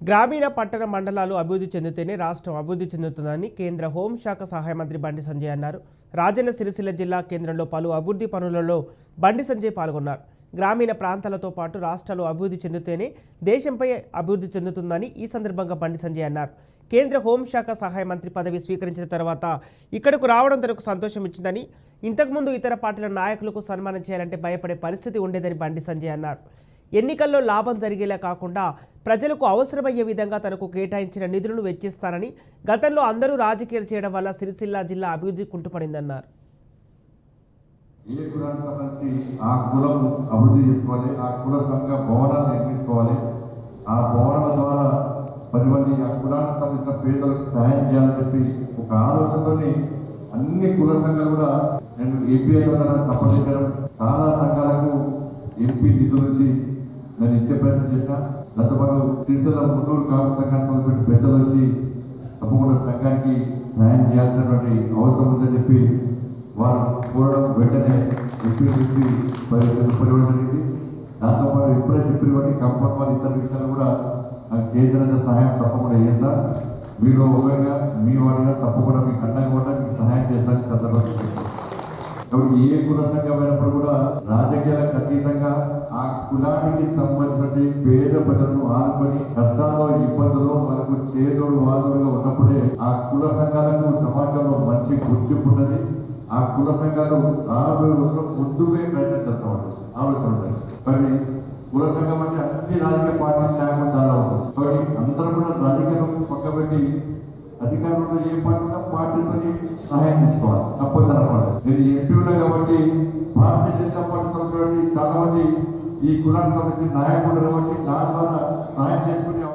గ్రామీణ పట్టణ మండలాలు అభివృద్ధి చెందితేనే రాష్ట్రం అభివృద్ధి చెందుతుందని కేంద్ర హోంశాఖ సహాయ మంత్రి బండి సంజయ్ అన్నారు. రాజన్న సిరిసిల్ల జిల్లా కేంద్రంలో పలు అభివృద్ధి పనులలో బండి సంజయ్ పాల్గొన్నారు. గ్రామీణ ప్రాంతాలతో పాటు రాష్ట్రాలు అభివృద్ధి చెందితేనే దేశంపై అభివృద్ధి చెందుతుందని ఈ సందర్భంగా బండి సంజయ్ అన్నారు. కేంద్ర హోంశాఖ సహాయ మంత్రి పదవి స్వీకరించిన తర్వాత ఇక్కడకు రావడం తనకు సంతోషం ఇచ్చిందని ఇంతకుముందు ఇతర పార్టీల నాయకులకు సన్మానం చేయాలంటే భయపడే పరిస్థితి ఉండేదని బండి సంజయ్ అన్నారు. ఎన్నికల్లో లాభం జరిగేలా కాకుండా ప్రజలకు అవసరమయ్యే విధంగా తనకు కేటాయించిన నిధులను వెచ్చిస్తానని గతంలో అందరూ రాజకీయాలు చేయడం వల్ల సిరిసిల్ల జిల్లా అభివృద్ధి కుంటుపడిందన్నారు. ఏ కులానికి సంబంధించి ఆ కులం అభివృద్ధి చేసుకోవాలి ఆ కుల సంఘ భవనాలు నిర్మించుకోవాలి ఆ భవనాల ద్వారా పది మంది ఆ కులానికి సంబంధించిన పేదలకు సహాయం చేయాలని చెప్పి ఒక ఆలోచనతోని అన్ని కుల సంఘాలు కూడా నేను ఏపీఐ సంప్రదించడం చాలా సంఘాలు ఎంపీ నిధుల నుంచి నేను ఇచ్చే ప్రయత్నం చేసిన గతపాటు సిరిసిల్ల మున్నూరు కాపు సంఘానికి సంబంధించిన పెద్దలు వచ్చి తప్పకుండా సంఘానికి సహాయం చేయాల్సినటువంటి అవసరం ఉందని చెప్పి వారు కోరడం వెంటనే చెప్పి చెప్పి పరివర్తన జరిగింది దాంతోపాటు ఇప్పుడే చెప్పినటువంటి వాటి కంపెనీ వాళ్ళ ఇతర విషయాలు కూడా నాకు చేతనంత సహాయం తప్పకుండా చేస్తా. మీరు ఒకవేళ మీ వాడిగా తప్పకుండా కాబట్టి ఏ కుల సంఘమైనప్పుడు కూడా రాజకీయాలకు అతీతంగా ఆ కులానికి సంబంధించిన పేద ప్రజలను ఆనుకొని కష్టాల్లో ఇబ్బందుల్లో మనకు చేదోడు వాదులుగా ఉన్నప్పుడే ఆ కుల సంఘాలకు సమాజంలో మంచి గుర్తింపు ఉన్నది. ఆ కుల సంఘాలు రాబోయే రోజుల్లో ముందుగా ప్రయత్నం చేస్తా ఉంటుంది ఆలోచన ఉంటుంది కానీ కుల సంఘం అంటే అన్ని రాజకీయ పార్టీలు లేకుండా ఉంటుంది. కాబట్టి అందరూ కూడా రాజకీయం పక్కబెట్టి అధికారంలో ఏ పార్టీ పార్టీతో సహాయం తీసుకోవాలి. తప్పదు అనమాట నేను ఎంపీ ఉన్నా కాబట్టి భారతీయ జనతా పార్టీ సంస్థ చాలా మంది ఈ కులానికి సంబంధించిన నాయకులు కాబట్టి దాని ద్వారా సహాయం చేసిన